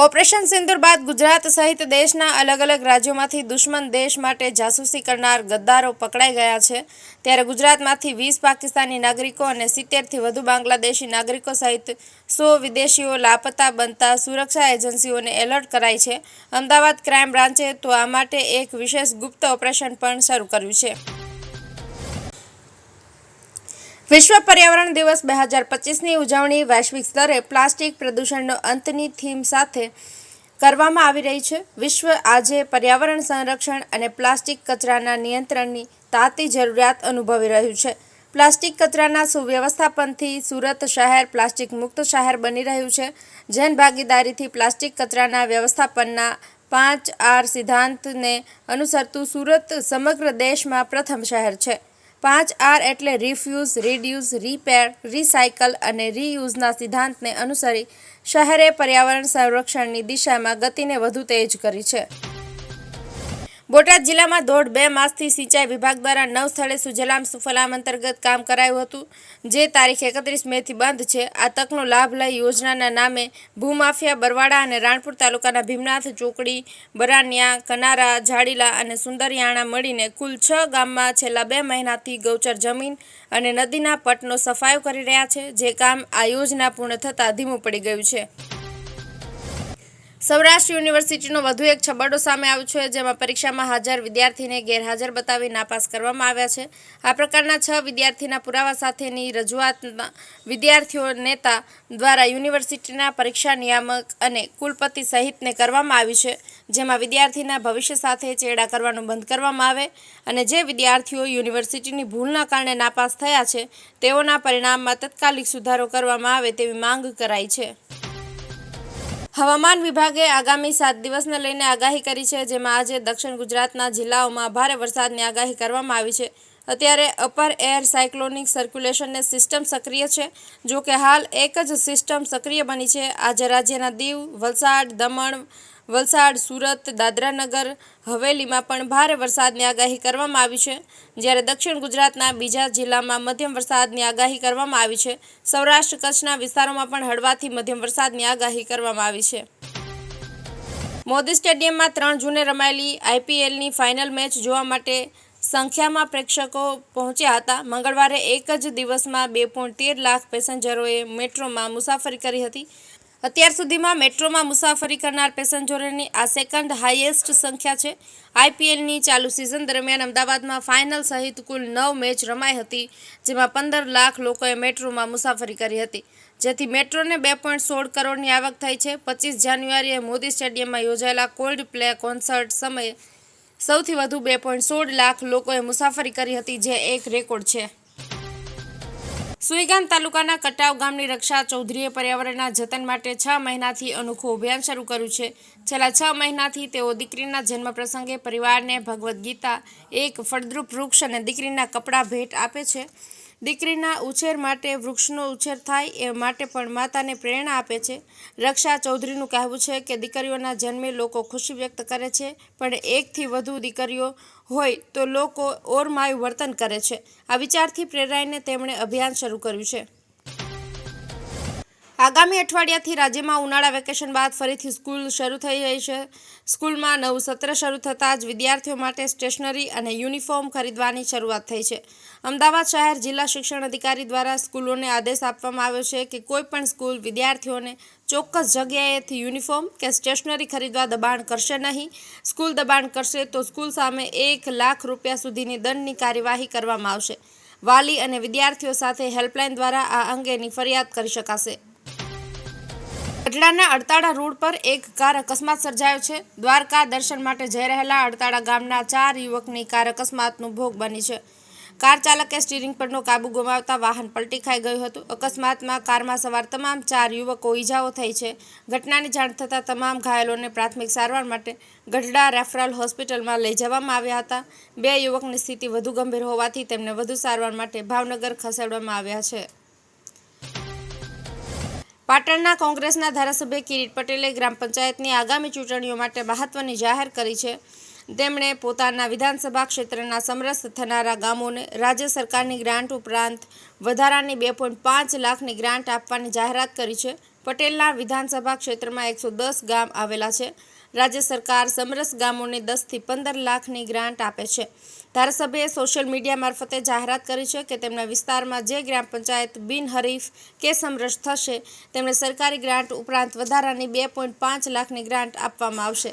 Operation સિંદુર બાદ ગુજરાત સહિત દેશના અલગ અલગ રાજ્યોમાંથી દુશ્મન દેશ માટે જાસૂસી કરનાર ગદ્દારો પકડાઈ ગયા છે. ત્યારે ગુજરાતમાંથી વીસ પાકિસ્તાની નાગરિકો અને સિત્તેરથી વધુ બાંગ્લાદેશી નાગરિકો સહિત સો વિદેશીઓ લાપતા બનતા સુરક્ષા એજન્સીઓને એલર્ટ કરાઈ છે. અમદાવાદ ક્રાઇમ બ્રાન્ચે તો આ માટે એક વિશેષ ગુપ્ત ઓપરેશન પણ શરૂ કર્યું છે. વિશ્વ પર્યાવરણ દિવસ બે હજાર પચીસની ઉજવણી વૈશ્વિક સ્તરે પ્લાસ્ટિક પ્રદૂષણનો અંતની થીમ સાથે કરવામાં આવી રહી છે. વિશ્વ આજે પર્યાવરણ સંરક્ષણ અને પ્લાસ્ટિક કચરાના નિયંત્રણની તાતી જરૂરિયાત અનુભવી રહ્યું છે. પ્લાસ્ટિક કચરાના સુવ્યવસ્થાપનથી સુરત શહેર પ્લાસ્ટિક મુક્ત શહેર બની રહ્યું છે. જન ભાગીદારીથી પ્લાસ્ટિક કચરાના વ્યવસ્થાપનના પાંચ આર સિદ્ધાંતને અનુસરતું સુરત સમગ્ર દેશમાં પ્રથમ શહેર છે. પાંચ આર એટલે રિફ્યુઝ રિડ્યુસ રિપેર, રિસાયકલ અને રીયુઝના સિદ્ધાંતને અનુસરી શહેરે પર્યાવરણ સંરક્ષણની દિશામાં ગતિને વધુ તેજ કરી છે. બોટાદ જિલ્લામાં દોઢ બે માસથી સિંચાઈ વિભાગ દ્વારા નવ સ્થળે સુજલામ સુફલામ અંતર્ગત કામ કરાયું હતું, જે તારીખ એકત્રીસ મેથી બંધ છે. આ તકનો લાભ લઈ યોજનાના નામે ભૂમાફિયા બરવાડા અને રાણપુર તાલુકાના ભીમનાથ, ચોકડી, બરાનિયા, કનારા, ઝાડીલા અને સુંદરિયાણા મળીને કુલ છ ગામમાં છેલ્લા બે મહિનાથી ગૌચર જમીન અને નદીના પટનો સફાયો કરી રહ્યા છે, જે કામ આ યોજના પૂર્ણ થતાં ધીમું પડી ગયું છે. સૌરાષ્ટ્ર યુનિવર્સિટીનો વધુ એક છબરડો સામે આવ્યો છે, જેમાં પરીક્ષામાં હાજર વિદ્યાર્થીને ગેરહાજર બતાવી નાપાસ કરવામાં આવ્યા છે. આ પ્રકારના છ વિદ્યાર્થીના પુરાવા સાથેની રજૂઆતમાં વિદ્યાર્થીઓ નેતા દ્વારા યુનિવર્સિટીના પરીક્ષા નિયામક અને કુલપતિ સહિતને કરવામાં આવી છે, જેમાં વિદ્યાર્થીના ભવિષ્ય સાથે ચેડા કરવાનું બંધ કરવામાં આવે અને જે વિદ્યાર્થીઓ યુનિવર્સિટીની ભૂલના કારણે નાપાસ થયા છે, તેઓના પરિણામમાં તાત્કાલિક સુધારો કરવામાં આવે તેવી માંગ કરાઈ છે. હવામાન વિભાગે આગામી સાત દિવસને લઈને આગાહી કરી છે, જેમાં આજે દક્ષિણ ગુજરાતના જિલ્લાઓમાં ભારે વરસાદની આગાહી કરવામાં આવી છે. અત્યારે અપર એર સાયક્લોનિક સર્ક્યુલેશનની સિસ્ટમ સક્રિય છે. જો કે હાલ એક જ સિસ્ટમ સક્રિય બની છે. આજે રાજ્યના દીવ, વલસાડ, દમણ વલસાડ, સુરત, દાદરાનગર, હવેલીમાં પણ ભારે વરસાદની આગાહી કરવામાં આવી છે. જ્યારે દક્ષિણ ગુજરાતના બીજા જિલ્લામાં મધ્યમ વરસાદની આગાહી કરવામાં આવી છે. સૌરાષ્ટ્ર કચ્છના વિસ્તારોમાં પણ હળવાથી મધ્યમ વરસાદની આગાહી કરવામાં આવી છે. મોદી સ્ટેડિયમમાં ત્રણ જૂને રમાયેલી આઈપીએલની ફાઇનલ મેચ જોવા માટે સંખ્યામાં પ્રેક્ષકો પહોંચ્યા હતા. મંગળવારે એક જ દિવસમાં બે લાખ પેસેન્જરોએ મેટ્રોમાં મુસાફરી કરી હતી. અત્યાર સુધીમાં મેટ્રોમાં મુસાફરી કરનાર પેસેન્જરોની આ સેકન્ડ હાઈએસ્ટ સંખ્યા છે. આઈપીએલની ચાલુ સિઝન દરમિયાન અમદાવાદમાં ફાઇનલ સહિત કુલ નવ મેચ રમાઈ હતી, જેમાં પંદર લાખ લોકોએ મેટ્રોમાં મુસાફરી કરી હતી. જેથી મેટ્રોને બે પોઈન્ટ સોળ કરોડની આવક થઈ છે. પચીસ જાન્યુઆરીએ મોદી સ્ટેડિયમમાં યોજાયેલા કોલ્ડ પ્લે કોન્સર્ટ સમયે સૌથી વધુ બે પોઈન્ટ સોળ લાખ લોકોએ મુસાફરી કરી હતી, જે એક રેકોર્ડ છે. સુઈગામ તાલુકાના કટાવ ગામની રક્ષા ચૌધરીએ પર્યાવરણના જતન માટે છ મહિનાથી અનોખું અભિયાન શરૂ કર્યું છે. છેલ્લા છ મહિનાથી તેઓ દીકરીના જન્મ પ્રસંગે પરિવારને ભગવદ્ ગીતા, એક ફળદ્રુપ વૃક્ષ અને દીકરીના કપડાં ભેટ આપે છે. દીકરીના ઉછેર માટે વૃક્ષનો ઉછેર થાય એ માટે પણ માતાને પ્રેરણા આપે છે. રક્ષા ચૌધરીનું કહેવું છે કે દીકરીઓના જન્મે લોકો ખુશી વ્યક્ત કરે છે, પણ એકથી વધુ દીકરીઓ હોય તો લોકો ઓરમાયું વર્તન કરે છે. આ વિચારથી પ્રેરાઈને તેમણે અભિયાન શરૂ કર્યું છે. આગામી અઠવાડિયાથી રાજ્યમાં ઉનાળા વેકેશન બાદ ફરીથી સ્કૂલ શરૂ થઈ રહી છે. સ્કૂલમાં નવું સત્ર શરૂ થતાં જ વિદ્યાર્થીઓ માટે સ્ટેશનરી અને યુનિફોર્મ ખરીદવાની શરૂઆત થઈ છે. અમદાવાદ શહેર જિલ્લા શિક્ષણ અધિકારી દ્વારા સ્કૂલોને આદેશ આપવામાં આવ્યો છે કે કોઈપણ સ્કૂલ વિદ્યાર્થીઓને ચોક્કસ જગ્યાએથી યુનિફોર્મ કે સ્ટેશનરી ખરીદવા દબાણ કરશે નહીં. સ્કૂલ દબાણ કરશે તો સ્કૂલ સામે એક લાખ રૂપિયા સુધીની દંડની કાર્યવાહી કરવામાં આવશે. વાલી અને વિદ્યાર્થીઓ સાથે હેલ્પલાઇન દ્વારા આ અંગેની ફરિયાદ કરી શકાશે. ગઢડાના અડતાળા રોડ પર એક કાર અકસ્માત સર્જાયો છે. દ્વારકા દર્શન માટે જઈ રહેલા અડતાળા ગામના ચાર યુવકની કાર અકસ્માતનું ભોગ બની છે. કાર ચાલકે સ્ટીરિંગ પરનો કાબુ ગુમાવતા વાહન પલટી ખાઈ ગયું હતું. અકસ્માતમાં કારમાં સવાર તમામ ચાર યુવકો ઈજાઓ થઈ છે. ઘટનાની જાણ થતાં તમામ ઘાયલોને પ્રાથમિક સારવાર માટે ગઢડા રેફરલ હોસ્પિટલમાં લઈ જવામાં આવ્યા હતા. બે યુવકની સ્થિતિ વધુ ગંભીર હોવાથી તેમને વધુ સારવાર માટે ભાવનગર ખસેડવામાં આવ્યા છે. પાટણના કોંગ્રેસના ધારાસભ્ય કિરીટ પટેલે ગ્રામ પંચાયતની આગામી ચૂંટણીઓ માટે મહત્વની જાહેર કરી છે. તેમણે પોતાના વિધાનસભા ક્ષેત્રના સમરસ થનારા ગામોને રાજ્ય સરકારની ગ્રાન્ટ ઉપરાંત વધારાની બે પોઈન્ટ પાંચ લાખની ગ્રાન્ટ આપવાની જાહેરાત કરી છે. પટેલના વિધાનસભા ક્ષેત્રમાં એકસો દસ ગામ આવેલા છે. રાજ્ય સરકાર સમરસ ગામોને દસથી પંદર લાખની ગ્રાન્ટ આપે છે. ધારાસભ્યએ સોશિયલ મીડિયા મારફતે જાહેરાત કરી છે કે તેમના વિસ્તારમાં જે ગ્રામ પંચાયત બિનહરીફ કે સમરસ થશે તેમણે સરકારી ગ્રાન્ટ ઉપરાંત વધારાની બે પોઈન્ટ પાંચ લાખની ગ્રાન્ટ આપવામાં આવશે.